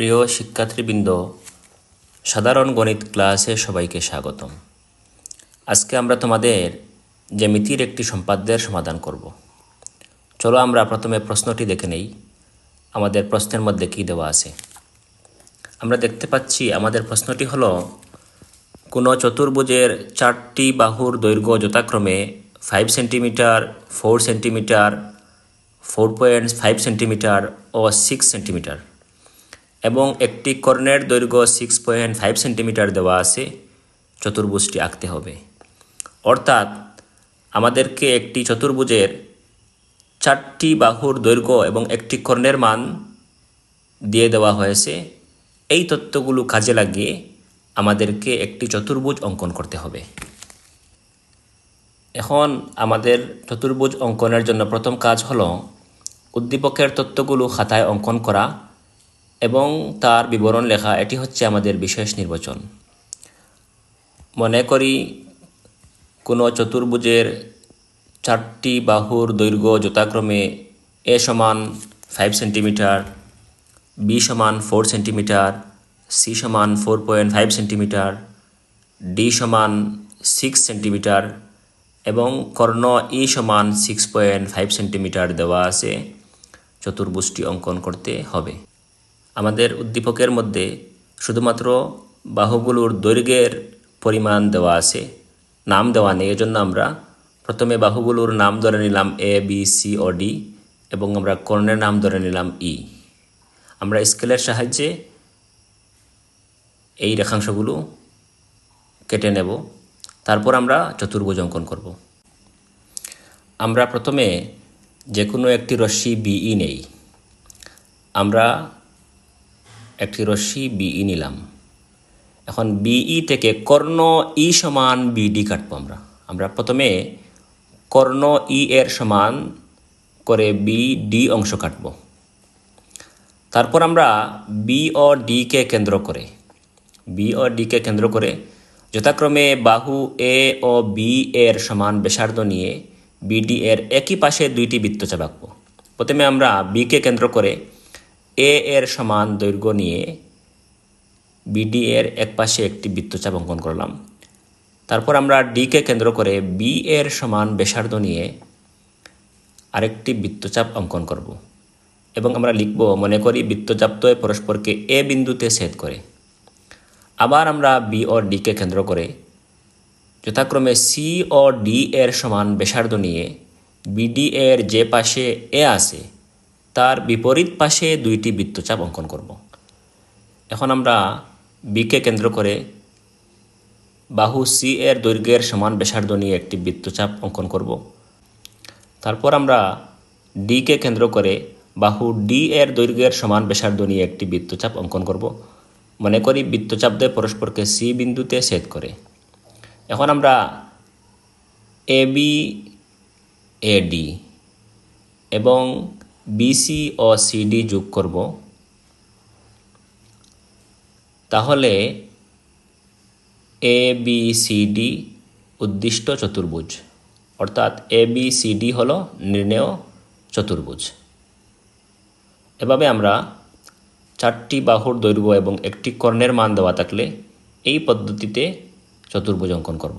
প্রিয় শিক্ষার্থীবৃন্দ, সাধারণ গণিত ক্লাসে সবাইকে স্বাগতম। আজকে আমরা তোমাদের জ্যামিতির একটি সম্পাদ্যের সমাধান করব। চলো আমরা প্রথমে প্রশ্নটি দেখে নেই, আমাদের প্রশ্নের মধ্যে কী দেওয়া আছে। আমরা দেখতে পাচ্ছি, আমাদের প্রশ্নটি হলো, কোনো চতুর্ভুজের চারটি বাহুর দৈর্ঘ্য যথাক্রমে five centimetre four centimetre four point five centimetre ও সিক্স সেন্টিমিটার এবং একটি কর্ণের দৈর্ঘ্য সিক্স পয়েন্ট ফাইভ সেন্টিমিটার দেওয়া আছে, চতুর্ভুজটি আঁকতে হবে। অর্থাৎ, আমাদেরকে একটি চতুর্ভুজের চারটি বাহুর দৈর্ঘ্য এবং একটি কর্ণের মান দিয়ে দেওয়া হয়েছে। এই তত্ত্বগুলো কাজে লাগিয়ে আমাদেরকে একটি চতুর্ভুজ অঙ্কন করতে হবে। এখন আমাদের চতুর্ভুজ অঙ্কনের জন্য প্রথম কাজ হলো, উদ্দীপকের তত্ত্বগুলো খাতায় অঙ্কন করা। এবং তার বিবরণ লেখা, এটি হচ্ছে আমাদের বিশেষ নির্বাচন। মনে করি কোনো চতুর্ভুজের চারটি বাহুর দৈর্ঘ্য যথাক্রমে এ সমান ফাইভ সেন্টিমিটার বি সমান ফোর সেন্টিমিটার সি সমান four point five centimetre D সমান সিক্স সেন্টিমিটার এবং কর্ণ ই সমান সিক্স পয়েন্ট ফাইভ সেন্টিমিটার দেওয়া আছে। চতুর্ভুজটি অঙ্কন করতে হবে। আমাদের উদ্দীপকের মধ্যে শুধুমাত্র বাহুগুলোর দৈর্ঘ্যের পরিমাণ দেওয়া আছে, নাম দেওয়া নেই। এজন্য আমরা প্রথমে বাহুগুলোর নাম ধরে নিলাম এ বি সি ও ডি এবং আমরা কর্ণের নাম ধরে নিলাম ই আমরা স্কেলের সাহায্যে এই রেখাংশগুলো কেটে নেব। তারপর আমরা চতুর্ভুজ অঙ্কন করব। আমরা প্রথমে যে কোনো একটি রশ্মি বিই নেই। আমরা একটি রশ্মি বিই নিলাম। এখন বিই থেকে কর্ণ ই সমান বিডি কাটবো আমরা। আমরা প্রথমে কর্ণ ই এর সমান করে বি ডি অংশ কাটব। তারপর আমরা বি ও ডিকে কেন্দ্র করে বি ও ডিকে কেন্দ্র করে যথাক্রমে বাহু এ ও বি এর সমান ব্যাসার্ধ নিয়ে বিডি এর একই পাশে দুইটি বৃত্তচাপ আঁকব। প্রথমে আমরা বিকে কেন্দ্র করে এ এর সমান দৈর্ঘ্য নিয়ে বিডি এর এক পাশে একটি বৃত্তচাপ অঙ্কন করলাম। তারপর আমরা ডিকে কেন্দ্র করে বি এর সমান ব্যাসার্ধ নিয়ে আরেকটি বৃত্তচাপ অঙ্কন করব। এবং আমরা লিখব, মনে করি বৃত্তচাপদ্বয় পরস্পরকে এ বিন্দুতে ছেদ করে। আবার আমরা বি ও ডিকে কেন্দ্র করে যথাক্রমে সি ও ডি এর সমান ব্যাসার্ধ নিয়ে বিডি এর যে পাশে এ আছে তার বিপরীত পাশে দুইটি বৃত্তচাপ অঙ্কন করব। এখন আমরা বিকে কেন্দ্র করে বাহু সি এর দৈর্ঘ্যের সমান ব্যাসার্ধ নিয়ে একটি বৃত্তচাপ অঙ্কন করব। তারপর আমরা ডিকে কেন্দ্র করে বাহু ডি এর দৈর্ঘ্যের সমান ব্যাসার্ধ নিয়ে একটি বৃত্তচাপ অঙ্কন করব। মনে করি বৃত্তচাপ দিয়ে পরস্পরকে সি বিন্দুতে ছেদ করে। এখন আমরা এ বি এ ডি এবং বিসি ও সিডি যোগ করব। তাহলে এ বি সি ডি উদ্দিষ্ট চতুর্ভুজ। অর্থাৎ এ বি সি ডি হল নির্ণেয় চতুর্ভুজ। এভাবে আমরা চারটি বাহুর দৈর্ঘ্য এবং একটি কর্ণের মান দেওয়া থাকলে এই পদ্ধতিতে চতুর্ভুজ অঙ্কন করব।